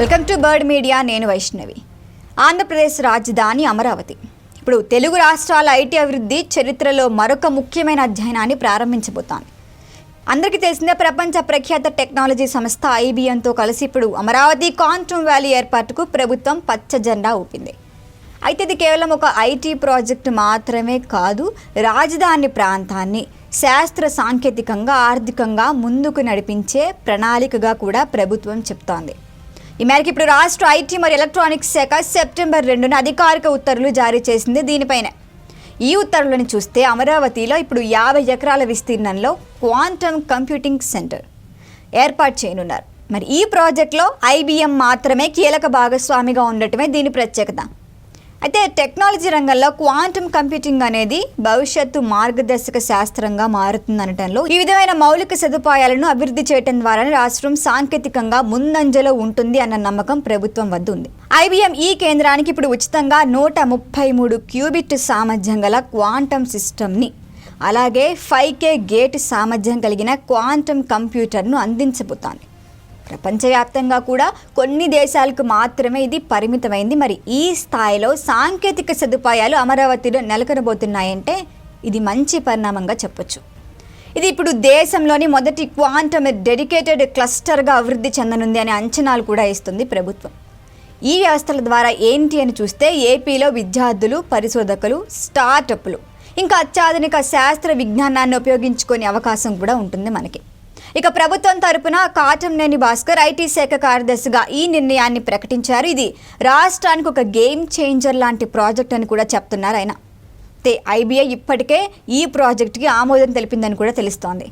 Welcome to bird media నేను వైష్ణవి. ఆంధ్రప్రదేశ్ రాజధాని అమరావతి. ఇప్పుడు తెలుగు రాష్ట్రాల ఐటీ అభివృద్ధి చరిత్రలో మరొక ముఖ్యమైన అధ్యయనాన్ని ప్రారంభించబోతాను అందరికీ తెలిసిందే ప్రపంచ ప్రఖ్యాత టెక్నాలజీ సంస్థ ఐబిఎంతో కలిసి ఇప్పుడు అమరావతి క్వాంటమ్ వ్యాలీ ఏర్పాటుకు ప్రభుత్వం పచ్చ జెండా ఊపింది. అయితే ఇది కేవలం ఒక ఐటీ ప్రాజెక్టు మాత్రమే కాదు రాజధాని ప్రాంతాన్ని శాస్త్ర సాంకేతికంగా ఆర్థికంగా ముందుకు నడిపించే ప్రణాళికగా కూడా ప్రభుత్వం చెప్తోంది. ఈ మేరకు ఇప్పుడు రాష్ట్ర ఐటీ మరియు ఎలక్ట్రానిక్స్ శాఖ సెప్టెంబర్ రెండున అధికారిక ఉత్తర్వులు జారీ చేసింది దీనిపైన. ఈ ఉత్తర్వులను చూస్తే అమరావతిలో ఇప్పుడు యాభై ఎకరాల విస్తీర్ణంలో క్వాంటమ్ కంప్యూటింగ్ సెంటర్ ఏర్పాటు చేయనున్నారు. మరి ఈ ప్రాజెక్ట్లో ఐబీఎం మాత్రమే కీలక భాగస్వామిగా ఉండటమే దీని ప్రత్యేకత. అయితే టెక్నాలజీ రంగంలో క్వాంటమ్ కంప్యూటింగ్ అనేది భవిష్యత్తు మార్గదర్శక శాస్త్రంగా మారుతుందనటంలో ఈ విధమైన మౌలిక సదుపాయాలను అభివృద్ధి చేయడం ద్వారా రాష్ట్రం సాంకేతికంగా ముందంజలో ఉంటుంది అన్న నమ్మకం ప్రభుత్వం వద్ద ఉంది. ఐబిఎం ఈ కేంద్రానికి ఇప్పుడు ఉచితంగా నూట ముప్పై మూడు క్యూబిట్ సామర్థ్యం గల క్వాంటమ్ సిస్టమ్ని అలాగే ఫైవ్ కే గేట్ సామర్థ్యం కలిగిన క్వాంటమ్ కంప్యూటర్ను అందించబోతోంది. ప్రపంచవ్యాప్తంగా కూడా కొన్ని దేశాలకు మాత్రమే ఇది పరిమితమైంది. మరి ఈ స్థాయిలో సాంకేతిక సదుపాయాలు అమరావతిలో నెలకొనబోతున్నాయంటే ఇది మంచి పరిణామంగా చెప్పొచ్చు. ఇది ఇప్పుడు దేశంలోని మొదటి క్వాంటమ్ డెడికేటెడ్ క్లస్టర్గా అభివృద్ధి చెందనుంది అనే అంచనాలు కూడా ఇస్తుంది ప్రభుత్వం. ఈ వ్యవస్థల ద్వారా ఏంటి అని చూస్తే ఏపీలో విద్యార్థులు పరిశోధకులు స్టార్టప్లు ఇంకా అత్యాధునిక శాస్త్ర విజ్ఞానాన్ని ఉపయోగించుకునే అవకాశం కూడా ఉంటుంది మనకి. ఇక ప్రభుత్వం తరపున కాటంనేని భాస్కర్ ఐటీ శాఖ కార్యదర్శిగా ఈ నిర్ణయాన్ని ప్రకటించారు. ఇది రాష్ట్రానికి ఒక గేమ్ చేంజర్ లాంటి ప్రాజెక్ట్ అని కూడా చెప్తున్నారు ఆయన. ఐబీఐ ఇప్పటికే ఈ ప్రాజెక్టుకి ఆమోదం తెలిపిందని కూడా తెలుస్తోంది.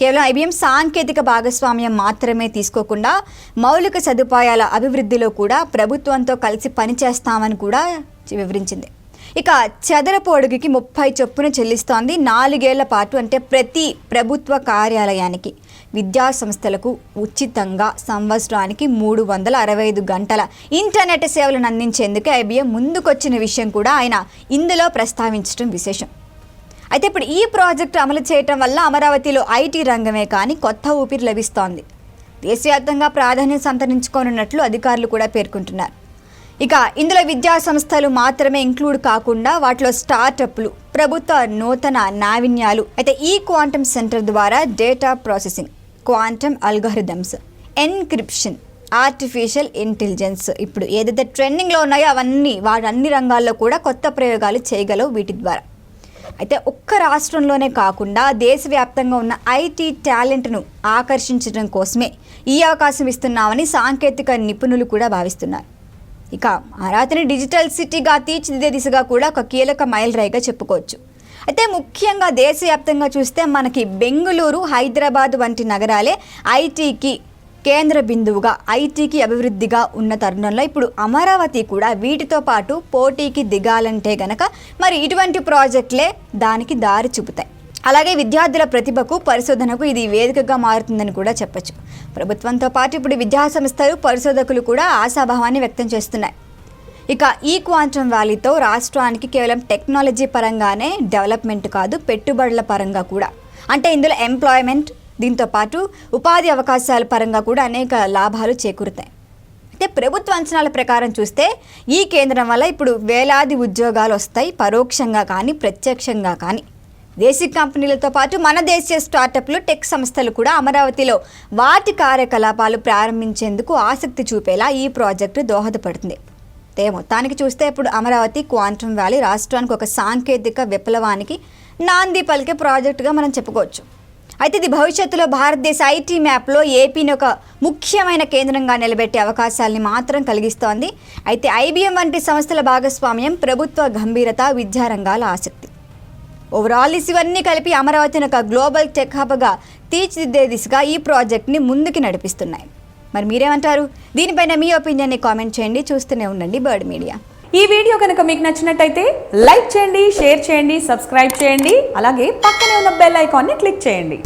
కేవలం ఐబీఎం సాంకేతిక భాగస్వామ్యం మాత్రమే తీసుకోకుండా మౌలిక సదుపాయాల అభివృద్ధిలో కూడా ప్రభుత్వంతో కలిసి పనిచేస్తామని కూడా వివరించింది. ఇక చదరపు అడుగుకి ముప్పై చొప్పున చెల్లిస్తోంది నాలుగేళ్ళ పాటు అంటే ప్రతి ప్రభుత్వ కార్యాలయానికి విద్యా సంస్థలకు ఉచితంగా సంవత్సరానికి మూడు వందల అరవై ఐదు గంటల ఇంటర్నెట్ సేవలను అందించేందుకు ఐబీఎం ముందుకొచ్చిన విషయం కూడా ఆయన ఇందులో ప్రస్తావించడం విశేషం. అయితే ఇప్పుడు ఈ ప్రాజెక్టు అమలు చేయటం వల్ల అమరావతిలో ఐటీ రంగమే కానీ కొత్త ఊపిరి లభిస్తోంది. దేశవ్యాప్తంగా ప్రాధాన్యం సంతరించుకోనున్నట్లు అధికారులు కూడా పేర్కొంటున్నారు. ఇక ఇందులో విద్యా సంస్థలు మాత్రమే ఇంక్లూడ్ కాకుండా వాటిలో స్టార్టప్లు ప్రభుత్వ నూతన నావిన్యాలు అయితే ఈ క్వాంటమ్ సెంటర్ ద్వారా data processing quantum algorithms encryption artificial intelligence ఇప్పుడు ఏదైతే ట్రెండింగ్లో ఉన్నాయో అవన్నీ వాటి అన్ని రంగాల్లో కూడా కొత్త ప్రయోగాలు చేయగలవు వీటి ద్వారా. అయితే ఒక్క రాష్ట్రంలోనే కాకుండా దేశవ్యాప్తంగా ఉన్న ఐటీ టాలెంట్ను ఆకర్షించడం కోసమే ఈ అవకాశం ఇస్తున్నామని సాంకేతిక నిపుణులు కూడా భావిస్తున్నారు. ఇక అమరావతిని డిజిటల్ సిటీగా తీర్చిదిద్దే దిశగా కూడా ఒక కీలక మైలురాయిగా చెప్పుకోవచ్చు. అయితే ముఖ్యంగా దేశవ్యాప్తంగా చూస్తే మనకి బెంగళూరు హైదరాబాద్ వంటి నగరాలే ఐటీకి కేంద్ర బిందువుగా ఐటీకి అభివృద్ధిగా ఉన్న తరుణంలో ఇప్పుడు అమరావతి కూడా వీటితో పాటు పోటీకి దిగాలంటే గనక మరి ఇటువంటి ప్రాజెక్టులే దానికి దారి చూపుతాయి. అలాగే విద్యార్థుల ప్రతిభకు పరిశోధనకు ఇది వేదికగా మారుతుందని కూడా చెప్పొచ్చు. ప్రభుత్వంతో పాటు ఇప్పుడు విద్యా సంస్థలు పరిశోధకులు కూడా ఆశాభావాన్ని వ్యక్తం చేస్తున్నాయి. ఇక ఈ క్వాంటమ్ వ్యాలీతో రాష్ట్రానికి కేవలం టెక్నాలజీ పరంగానే డెవలప్మెంట్ కాదు పెట్టుబడుల పరంగా కూడా. అంటే ఇందులో ఎంప్లాయ్మెంట్ దీంతో పాటు ఉపాధి అవకాశాల పరంగా కూడా అనేక లాభాలు చేకూరుతాయి. అయితే ప్రభుత్వ అంచనాల ప్రకారం చూస్తే ఈ కేంద్రం వల్ల ఇప్పుడు వేలాది ఉద్యోగాలు వస్తాయి పరోక్షంగా కానీ ప్రత్యక్షంగా కానీ. దేశీ కంపెనీలతో పాటు మన దేశీయ స్టార్టప్లు టెక్ సంస్థలు కూడా అమరావతిలో వాటి కార్యకలాపాలు ప్రారంభించేందుకు ఆసక్తి చూపేలా ఈ ప్రాజెక్టు దోహదపడుతుంది. తే మొత్తానికి చూస్తే ఇప్పుడు అమరావతి క్వాంటమ్ వ్యాలీ రాష్ట్రానికి ఒక సాంకేతిక విప్లవానికి నాంది పలికే ప్రాజెక్టుగా మనం చెప్పుకోవచ్చు. అయితే ఇది భవిష్యత్తులో భారతదేశ ఐటీ మ్యాప్లో ఏపీని ఒక ముఖ్యమైన కేంద్రంగా నిలబెట్టే అవకాశాలని మాత్రం కలిగిస్తోంది. అయితే ఐబీఎం వంటి సంస్థల భాగస్వామ్యం ప్రభుత్వ గంభీరత విద్యారంగాల ఆసక్తి. ఓవరాల్ ఇవన్నీ కలిపి అమరావతిని ఒక గ్లోబల్ టెక్ హబ్గా తీర్చిదిద్దే దిశగా ఈ ప్రాజెక్ట్ని ముందుకి నడిపిస్తున్నాయి. మరి మీరేమంటారు? దీనిపైన మీ ఒపీనియన్ని కామెంట్ చేయండి. చూస్తూనే ఉండండి బర్డ్ మీడియా ఈ వీడియో కనుక మీకు నచ్చినట్టయితే లైక్ చేయండి షేర్ చేయండి సబ్స్క్రైబ్ చేయండి. అలాగే పక్కనే ఉన్న బెల్ ఐకాన్ని క్లిక్ చేయండి.